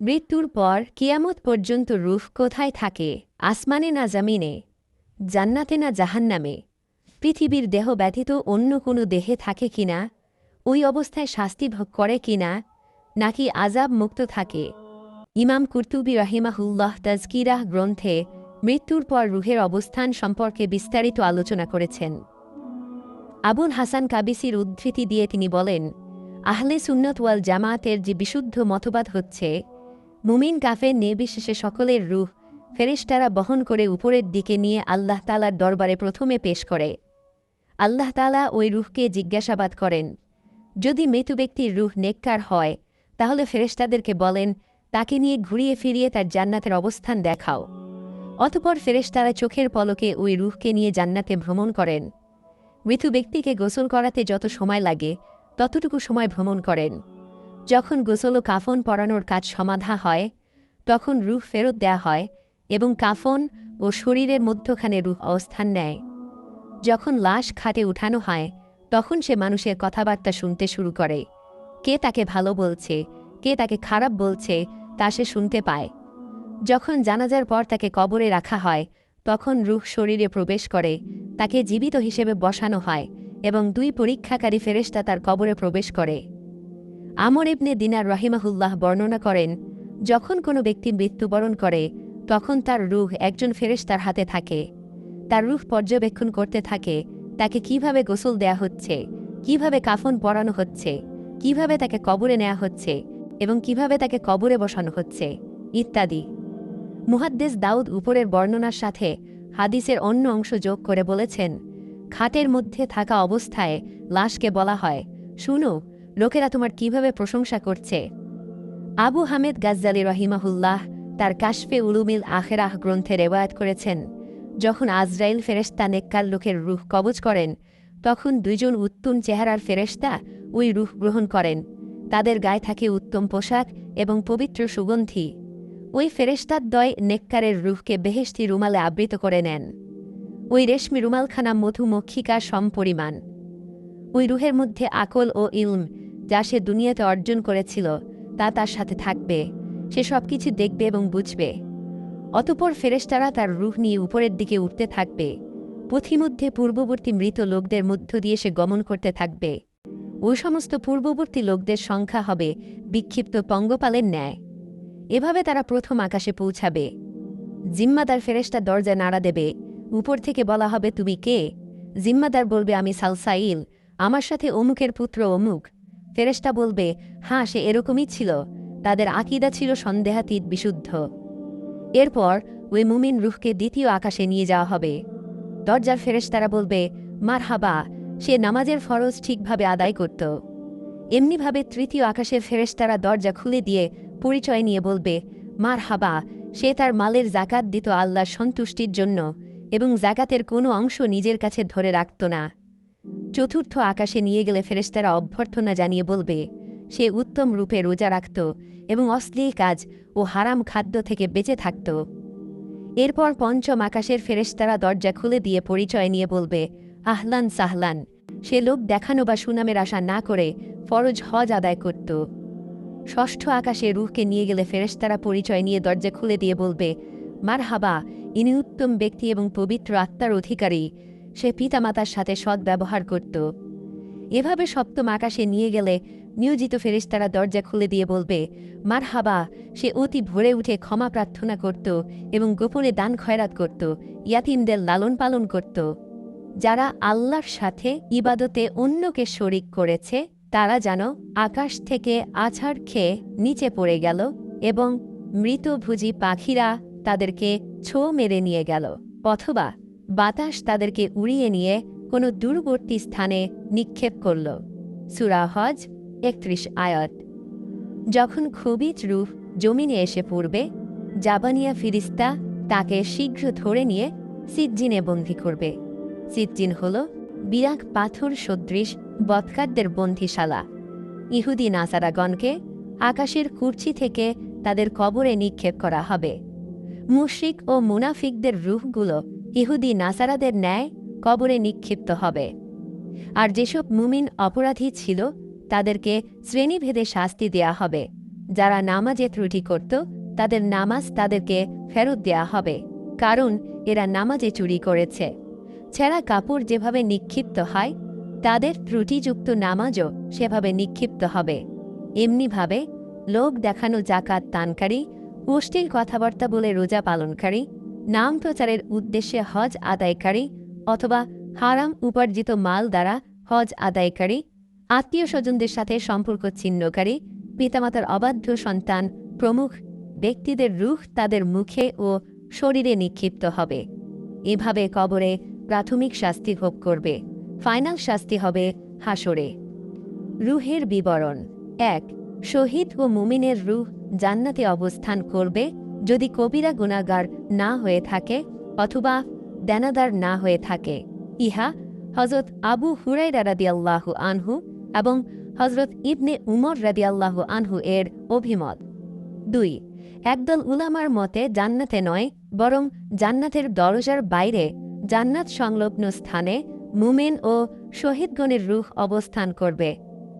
মৃত্যুর পর কিয়ামত পর্যন্ত রুহ কোথায় থাকে? আসমানে না জামিনে? জান্নাতে না জাহান্নামে? পৃথিবীর দেহ ব্যতীত অন্য কোনো দেহে থাকে কিনা? ওই অবস্থায় শাস্তি ভোগ করে কিনা? নাকি আজাব মুক্ত থাকে? ইমাম কুর্তুবি রাহিমাহুল্লাহ তাজকিরাহ গ্রন্থে মৃত্যুর পর রুহের অবস্থান সম্পর্কে বিস্তারিত আলোচনা করেছেন। আবুল হাসান কাবিসির উদ্ধৃতি দিয়ে তিনি বলেন, আহলে সুন্নত ওয়াল জামায়াতের যে বিশুদ্ধ মতবাদ হচ্ছে মুমিন কাফের নির্বিশেষে সকলের রুহ, ফেরেশতারা বহন করে উপরের দিকে নিয়ে আল্লাহ তালার দরবারে প্রথমে পেশ করে। আল্লাহ তালা ওই রুহকে জিজ্ঞাসাবাদ করেন, যদি মৃত ব্যক্তির রুহ নেককার হয়, তাহলে ফেরেশতাদেরকে বলেন, তাকে নিয়ে ঘুরিয়ে ফিরিয়ে তার জান্নাতের অবস্থান দেখাও। অতপর ফেরেশতারা চোখের পলকে ওই রুহকে নিয়ে জান্নাতে ভ্রমণ করেন। মৃত ব্যক্তিকে গোসল করাতে যত সময় লাগে, ততটুকু সময় ভ্রমণ করেন। যখন গোসল ও কাফন পরানোর কাজ সমাধা হয়, তখন রুহ ফেরত দেয়া হয় এবং কাফন ও শরীরের মধ্যখানে রুহ অবস্থান নেয়। যখন লাশ খাটে উঠানো হয়, তখন সে মানুষের কথাবার্তা শুনতে শুরু করে। কে তাকে ভালো বলছে, কে তাকে খারাপ বলছে, তা সে শুনতে পায়। যখন জানাজার পর তাকে কবরে রাখা হয়, তখন রুহ শরীরে প্রবেশ করে, তাকে জীবিত হিসেবে বসানো হয় এবং দুই পরীক্ষাকারী ফেরেশতা তার কবরে প্রবেশ করে। আমর ইবনে দিনার রহিমাহুল্লাহ বর্ণনা করেন, যখন কোনো ব্যক্তি মৃত্যুবরণ করে, তখন তার রুহ একজন ফেরেশ তার হাতে থাকে। তার রুহ পর্যবেক্ষণ করতে থাকে, তাকে কীভাবে গোসল দেয়া হচ্ছে, কীভাবে কাফন পরানো হচ্ছে, কীভাবে তাকে কবরে নেওয়া হচ্ছে এবং কীভাবে তাকে কবরে বসানো হচ্ছে, ইত্যাদি। মুহাদ্দেস দাউদ উপরের বর্ণনার সাথে হাদিসের অন্য অংশ যোগ করে বলেছেন, খাটের মধ্যে থাকা অবস্থায় লাশকে বলা হয়, শুনো লোকেরা তোমার কীভাবে প্রশংসা করছে? আবু হামেদ গাজ্জালি রহিমাহুল্লাহ তার কাশফে উলুমিল আখেরাহ গ্রন্থে রেওয়ায়ত করেছেন, যখন আজরাইল ফেরেস্তা নেককার লোকের রুহ কবজ করেন, তখন দুইজন উত্তম চেহারার ফেরেস্তা ওই রুহ গ্রহণ করেন। তাদের গায়ে থাকে উত্তম পোশাক এবং পবিত্র সুগন্ধি। ওই ফেরেস্তার দয় নেককারের রুহকে বেহেশতি রুমালে আবৃত করে নেন। ওই রেশমি রুমালখানা মধুমক্ষিকার সমপরিমাণ। ওই রুহের মধ্যে আকল ও ইলম যা সে দুনিয়াতে অর্জন করেছিল, তা তার সাথে থাকবে। সে সব কিছু দেখবে এবং বুঝবে। অতপর ফেরেশতারা তার রুহ নিয়ে উপরের দিকে উঠতে থাকবে। পথিমধ্যে পূর্ববর্তী মৃত লোকদের মধ্য দিয়ে সে গমন করতে থাকবে। ওই সমস্ত পূর্ববর্তী লোকদের সংখ্যা হবে বিক্ষিপ্ত পঙ্গপালের ন্যায়। এভাবে তারা প্রথম আকাশে পৌঁছাবে। জিম্মাদার ফেরেশতা দরজা নাড়া দেবে। উপর থেকে বলা হবে, তুমি কে? জিম্মাদার বলবে, আমি সালসাইল। আমার সাথে অমুকের পুত্র অমুক। ফেরেশতা বলবে হ্যাঁ সে এরকমই ছিল। তাদের আকিদা ছিল সন্দেহাতীত, বিশুদ্ধ। এরপর ওই মুমিন রুহকে দ্বিতীয় আকাশে নিয়ে যাওয়া হবে। দরজার ফেরেশতারা বলবে মার হাবা সে নামাজের ফরজ ঠিকভাবে আদায় করত। এমনিভাবে তৃতীয় আকাশের ফেরেশতারা দরজা খুলে দিয়ে পরিচয় নিয়ে বলবে মার হাবা সে তার মালের জাকাত দিত আল্লাহর সন্তুষ্টির জন্য এবং জাকাতের কোনো অংশ নিজের কাছে ধরে রাখত না। চতুর্থ আকাশে নিয়ে গেলে ফেরেশতারা অভ্যর্থনা জানিয়ে বলবে, সে উত্তম রূপে রোজা রাখত এবং অশ্লীল কাজ ও হারাম খাদ্য থেকে বেঁচে থাকত। এরপর পঞ্চম আকাশের ফেরেশতারা দরজা খুলে দিয়ে পরিচয় নিয়ে বলবে, আহলান সাহলান, সে লোক দেখানো বা সুনামের আশা না করে ফরজ হজ আদায় করত। ষষ্ঠ আকাশে রুহকে নিয়ে গেলে ফেরেশতারা পরিচয় নিয়ে দরজা খুলে দিয়ে বলবে মার হাবা ইনি উত্তম ব্যক্তি এবং পবিত্র আত্মার অধিকারী সে পিতামাতার সাথে সৎ ব্যবহার করত। এভাবে সপ্তম আকাশে নিয়ে গেলে নিয়োজিত ফেরিস্তারা দরজা খুলে দিয়ে বলবে মার হাবা সে অতি ভরে উঠে ক্ষমা প্রার্থনা করত এবং গোপনে দান খয়রাত করত, ইয়াতিমদের লালন পালন করত। যারা আল্লাহর সাথে ইবাদতে অন্যকে শরিক করেছে, তারা যেন আকাশ থেকে আছাড় খেয়ে নিচে পড়ে গেল এবং মৃতভুজি পাখিরা তাদেরকে ছো মেরে নিয়ে গেল। অথবা বাতাস তাদেরকে উড়িয়ে নিয়ে কোনো দূরবর্তী স্থানে নিক্ষেপ করল। সুরাহজ একত্রিশ আয়াত। যখন খুবই রূপ জমিনে এসে পড়বে, জাবানিয়া ফিরিস্তা তাকে শীঘ্র ধরে নিয়ে সিজ্জিনে বন্দি করবে। সিজ্জিন হল বিরাট পাথর সদৃশ বৎকারদের বন্দিশালা। ইহুদি নাসারাগণকে আকাশের কুর্চি থেকে তাদের কবরে নিক্ষেপ করা হবে। মুশরিক ও মুনাফিকদের রুহগুলো ইহুদি নাসারাদের ন্যায় কবরে নিক্ষিপ্ত হবে। আর যেসব মুমিন অপরাধী ছিল, তাদেরকে শ্রেণীভেদে শাস্তি দেয়া হবে। যারা নামাজে ত্রুটি করত, তাদের নামাজ তাদেরকে ফেরত দেয়া হবে। কারণ এরা নামাজে চুরি করেছে। ছেঁড়া কাপড় যেভাবে নিক্ষিপ্ত হয়, তাদের ত্রুটিযুক্ত নামাজও সেভাবে নিক্ষিপ্ত হবে। এমনিভাবে লোক দেখানো জাকাত তানকারী পুষ্টির কথাবার্তা বলে রোজা পালনকারী নাম প্রচারের উদ্দেশ্যে হজ আদায়কারী অথবা হারাম উপার্জিত মাল দ্বারা হজ আদায়কারী আত্মীয় স্বজনদের সাথে সম্পর্ক ছিন্নকারী, পিতামাতার অবাধ্য সন্তান প্রমুখ ব্যক্তিদের রুখ তাদের মুখে ও শরীরে নিক্ষিপ্ত হবে। এভাবে কবরে প্রাথমিক শাস্তি ভোগ করবে, ফাইনাল শাস্তি হবে হাসরে রুহের বিবরণ, এক, শহীদ ও মুমিনের রুহ জান্নাতে অবস্থান করবে যদি কবিরা গুণাগার না হয়ে থাকে অথবা দেনাদার না হয়ে থাকে। ইহা হজরত আবু হুরাইরা রাদিয়াল্লাহু আনহু এবং হজরত ইবনে উমর রাদিয়াল্লাহু আনহু এর অভিমত। দুই, একদল উলামার মতে জান্নাতে নয়, বরং জান্নাতের দরজার বাইরে জান্নাত সংলগ্ন স্থানে মুমেন ও শহীদগণের রুহ অবস্থান করবে।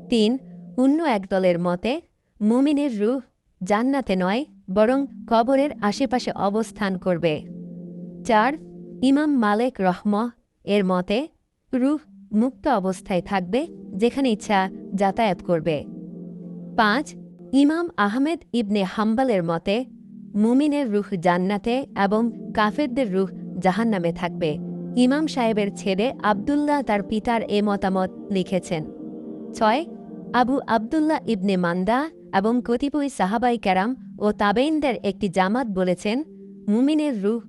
তিন, অন্য একদলের মতে মুমিনের রুহ জান্নাতে নয় বরং কবরের আশেপাশে অবস্থান করবে। চার, ইমাম মালেক রহম এর মতে, রুহ মুক্ত অবস্থায় থাকবে যেখানে ইচ্ছা যাতায়াত করবে। পাঁচ, ইমাম আহমেদ ইবনে হাম্বালের মতে, মুমিনের রুহ জান্নাতে এবং কাফেরদের রুহ জাহান্নামে থাকবে। ইমাম সাহেবের ছেলে আবদুল্লাহ তার পিতার এ মতামত লিখেছেন। ছয়, আবু আবদুল্লাহ ইবনে মান্দা এবং কতিপয় সাহাবাই ক্যারাম ও তাবেইনদের একটি জামাত বলেছেন, মুমিনের রুহ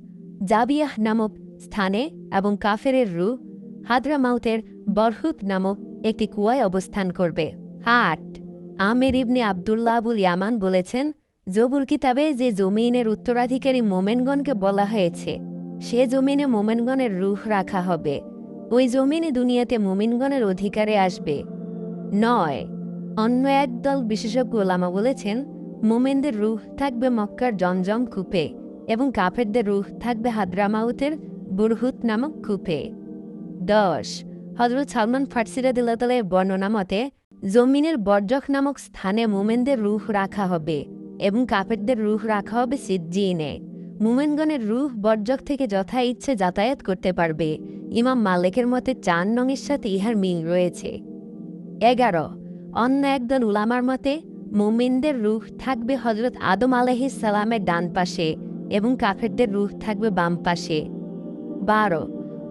জাবিয়াহ নামক স্থানে এবং কাফেরের রুহ হাদরামাউতের বরহুত নামক একটি কুয়ায় অবস্থান করবে। আট, আমের ইবনে আবদুল্লাহ আবুল ইয়ামান বলেছেন জবুর কিতাবে যে জমিনের উত্তরাধিকারী মোমেনগণকে বলা হয়েছে, সে জমিনে মোমেনগণের রুহ রাখা হবে। ওই জমিনে দুনিয়াতে মোমিনগণের অধিকারে আসবে। নয়, অন্য একদল বিশেষজ্ঞ ওলামা বলেছেন মোমেনদের রুহ থাকবে মক্কার জমজম কূপে এবং কাফেরদের রুহ থাকবে হাদ্রামাউতের বুরহুত নামক কূপে। দশ হজরত সালমান ফার্সিরাদিল্লাতালের বর্ণনা মতে, জমিনের বর্জক নামক স্থানে মোমেনদের রুহ রাখা হবে এবং কাফেরদের রুহ রাখা হবে সিজ্জিনে। মুমেনগণের রুহ বর্জক থেকে যথা ইচ্ছে যাতায়াত করতে পারবে। ইমাম মালেকের মতে চার নঙের সাথে ইহার মিল রয়েছে। এগারো, অন্য একদল উলামার মতে মুমিনদের রুহ থাকবে হজরত আদম আলহিস সালামের ডান পাশে এবং কাফেরদের রুহ থাকবে বাম পাশে। বারো,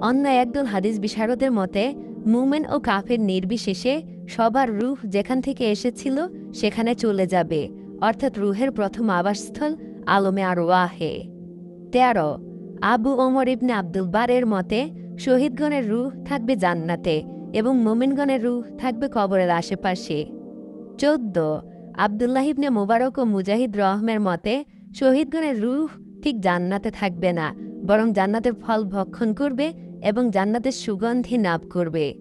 অন্য একদল হাদিস বিশারদের মতে, মুমেন ও কাফের নির্বিশেষে সবার রুহ যেখান থেকে এসেছিল সেখানে চলে যাবে, অর্থাৎ রুহের প্রথম আবাসস্থল আলমে আর ওয়াহে তেরো, আবু ওমর ইবনে আব্দুল বারের মতে, শহীদগণের রুহ থাকবে জান্নাতে এবং মোমিনগণের রুহ থাকবে কবরের আশেপাশে। চোদ্দ আবদুল্লাহ ইবনে মোবারক ও মুজাহিদ রহমের মতে, শহীদগণের রুহ ঠিক জান্নাতে থাকবে না, বরং জান্নাতের ফল ভক্ষণ করবে এবং জান্নাতের সুগন্ধি নাভ করবে।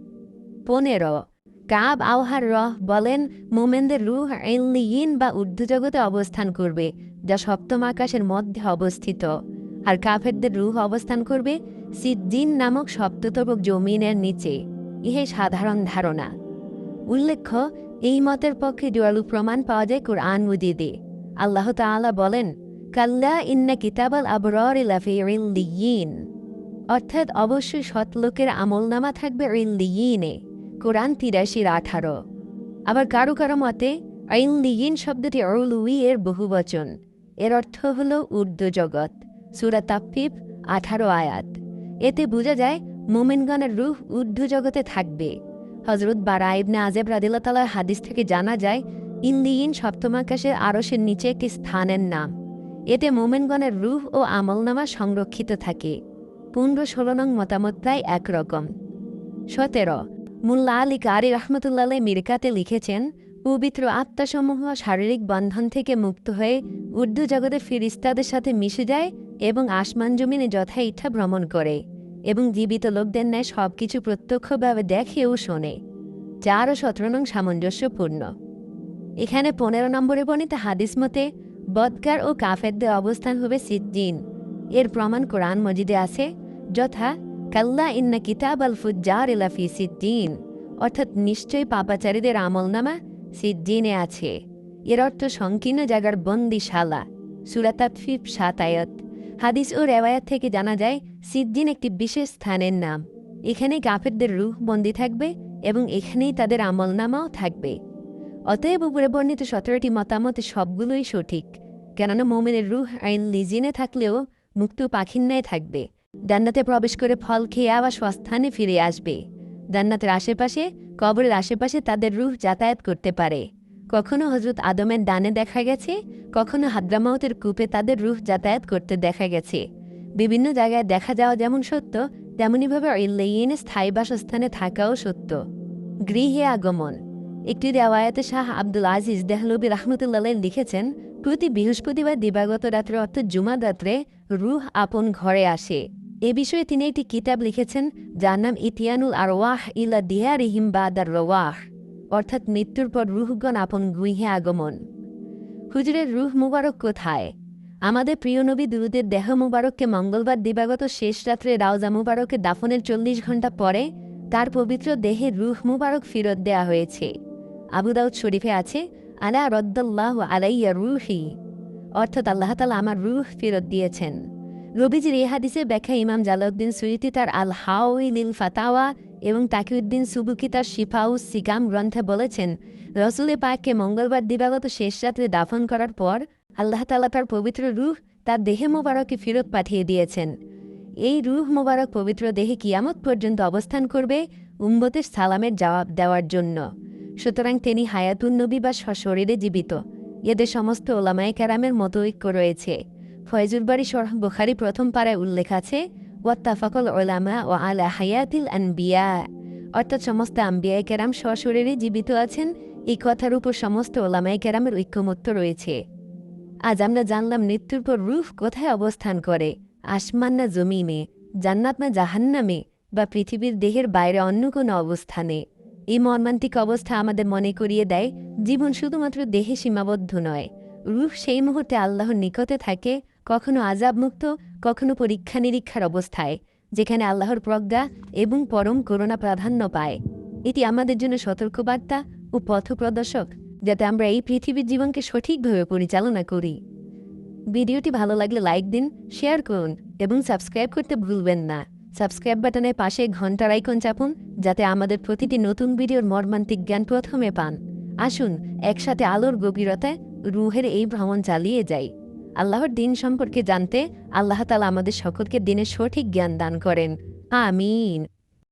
পনেরো, কাব আওহার রহ বলেন, মোমেনদের রুহ ইন বা জগতে অবস্থান করবে, যা সপ্তম আকাশের মধ্যে অবস্থিত। আর কাফেরদের রুহ অবস্থান করবে সিদ্দিন নামক সপ্ততবক জমিনের নিচে। ইহে সাধারণ ধারণা। উল্লেখ্য এই মতের পক্ষে জোয়ালু প্রমাণ পাওয়া যায় কোরআন মুজিদে আল্লাহ তাআলা বলেন, কাল্লা ইন্না কিতাবাল আবরর ইন অর্থাৎ অবশ্যই সৎলোকের আমলনামা থাকবে ইল্লিয়িনে, কোরআন তিরাশির আঠারো। আবার কারও কারও মতে আইনলিগিন শব্দটি অরুলুই এর বহুবচন। এর অর্থ হল উর্দু জগৎ। সুরা তাফিফ আঠারো আয়াত। এতে বোঝা যায়, মোমেনগণের রুহ ঊর্ধ্ব জগতে থাকবে। হজরত বারা ইবনে আজেব রাদিল্লাতালার হাদিস থেকে জানা যায়, ইন্দিয়িন সপ্তমাকাশের আরসের নিচে একটি স্থানের নাম। এতে মোমেনগণের রুহ ও আমলনামা সংরক্ষিত থাকে। পুনর ষোলো নং মতামত প্রায় একরকম। সতেরো, মুল্লা আলী কারি রহমতুল্লাহ মিরকাতে লিখেছেন, পবিত্র আত্মাসমূহ শারীরিক বন্ধন থেকে মুক্ত হয়ে উর্দু জগতে ফিরিস্তাদের সাথে মিশে যায় এবং আসমান জমিনে যথা ইচ্ছা ভ্রমণ করে। এবং জীবিত লোকদের ন্যায় সব কিছু প্রত্যক্ষভাবে দেখে ও শোনে চার ও সতেরো নং সামঞ্জস্যপূর্ণ। এখানে পনেরো নম্বরে বর্ণিত হাদিস মতে, বদকার ও কাফেরদের অবস্থান হবে সিদ্দিন। এর প্রমাণ কোরআন মজিদে আছে, যথা, কাল্লা ইন্না কিতাব আল ফুজ্জার ইলাফি সিদ্দিন। অর্থাৎ নিশ্চয়ই পাপাচারীদের আমলনামা সিদ্দিনে আছে। এর অর্থ সংকীর্ণ জায়গার বন্দিশালা। সুরাতাতফিফ সাত আয়াত। হাদিস ও রেওয়ায়াত থেকে জানা যায়, সিদ্দিন একটি বিশেষ স্থানের নাম। এখানে কাফেরদের রুহ বন্দী থাকবে এবং এখানেই তাদের আমলনামাও থাকবে। অতএব উপরে বর্ণিত সতেরোটি মতামত সবগুলোই সঠিক। কেননা মোমেনের রুহ আইন লিজিনে থাকলেও মুক্ত পাখির ন্যায় থাকবে। ডান্নাতে প্রবেশ করে ফল খেয়ে আবার স্বস্থানে ফিরে আসবে। ডান্নাতের আশেপাশে, কবরের আশেপাশে তাদের রুহ যাতায়াত করতে পারে। কখনো হজরত আদমের ডানে দেখা গেছে, কখনো হাদ্রামাউতের কূপে তাদের রুহ যাতায়াত করতে দেখা গেছে। বিভিন্ন জায়গায় দেখা যাওয়া যেমন সত্য তেমনইভাবে ইল্লাইনে স্থায়ী বাসস্থানে থাকাও সত্য। গৃহে আগমন। একটি রেওয়ায়তে শাহ আব্দুল আজিজ দেহলবী রহমতুল্লাহ লিখেছেন, প্রতি বৃহস্পতিবার দিবাগত রাত্রে অর্থাৎ জুমা রাত্রে রুহ আপন ঘরে আসে। এ বিষয়ে তিনি একটি কিতাব লিখেছেন, যার নাম ইতিয়ানুল আরওয়াহ ইলা দিয়ারিহিম বাদার রওয়াহ। অর্থাৎ মৃত্যুর পর রুহগণ আপন গুইহে আগমন। হুজুরের রুহ মুবারক কোথায়? আমাদের প্রিয় নবী দুরুদের দেহ মুবারককে মঙ্গলবার দিবাগত শেষ রাত্রে রাউজা মুবারকে দাফনের চল্লিশ ঘণ্টা পরে তার পবিত্র দেহে রুহ মুবারক ফিরত দেয়া হয়েছে। আবু দাউদ শরীফে আছে, আলা রদ্দাল্লাহ আলাইয়া রুহি। অর্থাৎ আল্লাহ তালা আমার রুহ ফেরত দিয়েছেন। রবিজির এ হাদিসের ব্যাখ্যা ইমাম জালাউদ্দিন সুইতি তার আল হাউইলিল ফাতাওয়া এবং তাকিউদ্দিন সুবুকি তার শিফাউ সিকাম গ্রন্থে বলেছেন, রসুলে পাককে মঙ্গলবার দিবাগত শেষ রাত্রে দাফন করার পর আল্লাহ তালা তার পবিত্র রুহ তার দেহে মোবারকে ফেরত পাঠিয়ে দিয়েছেন। এই রুহ মোবারক পবিত্র দেহে কিয়ামত পর্যন্ত অবস্থান করবে উম্বতের সালামের জবাব দেওয়ার জন্য। সুতরাং তিনি হায়াতুন নবী বা সশরীরে জীবিত। এদের সমস্ত ওলামায় ক্যারামের মতো ঐক্য রয়েছে ফয়জুরবাড়ি সরহ বুখারি প্রথম পাড়ায় উল্লেখ আছে ওয়াত্তাফাকল ওলামা ও আলা হায়াতিল অর্থাৎ সমস্ত আম্বিয়ায় কেরাম জীবিত আছেন, এই কথার উপর সমস্ত ওলামায় কেরামের ঐক্যমত্য রয়েছে। আজ আমরা জানলাম মৃত্যুর পর রুফ কোথায় অবস্থান করে, আসমান না জমিনে, জান্নাত না জাহান্নামে, বা পৃথিবীর দেহের বাইরে অন্য কোনো অবস্থানে। এই মর্মান্তিক অবস্থা আমাদের মনে করিয়ে দেয়, জীবন শুধুমাত্র দেহে সীমাবদ্ধ নয়। রুহ সেই মুহূর্তে আল্লাহর নিকটে থাকে, কখনো আজাবমুক্ত কখনো পরীক্ষা নিরীক্ষার অবস্থায়, যেখানে আল্লাহর প্রজ্ঞা এবং পরম করুণা প্রাধান্য পায়। এটি আমাদের জন্য সতর্কবার্তা ও পথপ্রদর্শক, যাতে আমরা এই পৃথিবীর জীবনকে সঠিকভাবে পরিচালনা করি। ভিডিওটি ভালো লাগলে লাইক দিন, শেয়ার করুন এবং সাবস্ক্রাইব করতে ভুলবেন না। সাবস্ক্রাইব বাটনের পাশে ঘণ্টার আইকন চাপুন, যাতে আমাদের প্রতিটি নতুন ভিডিওর মর্মান্তিক জ্ঞান প্রথমে পান। আসুন, একসাথে আলোর গভীরতায় রুহের এই ভ্রমণ চালিয়ে যাই। আল্লাহর দিন সম্পর্কে জানতে আল্লাহ তালা আমাদের সকলকে দিনের সঠিক জ্ঞান দান করেন। আমিন।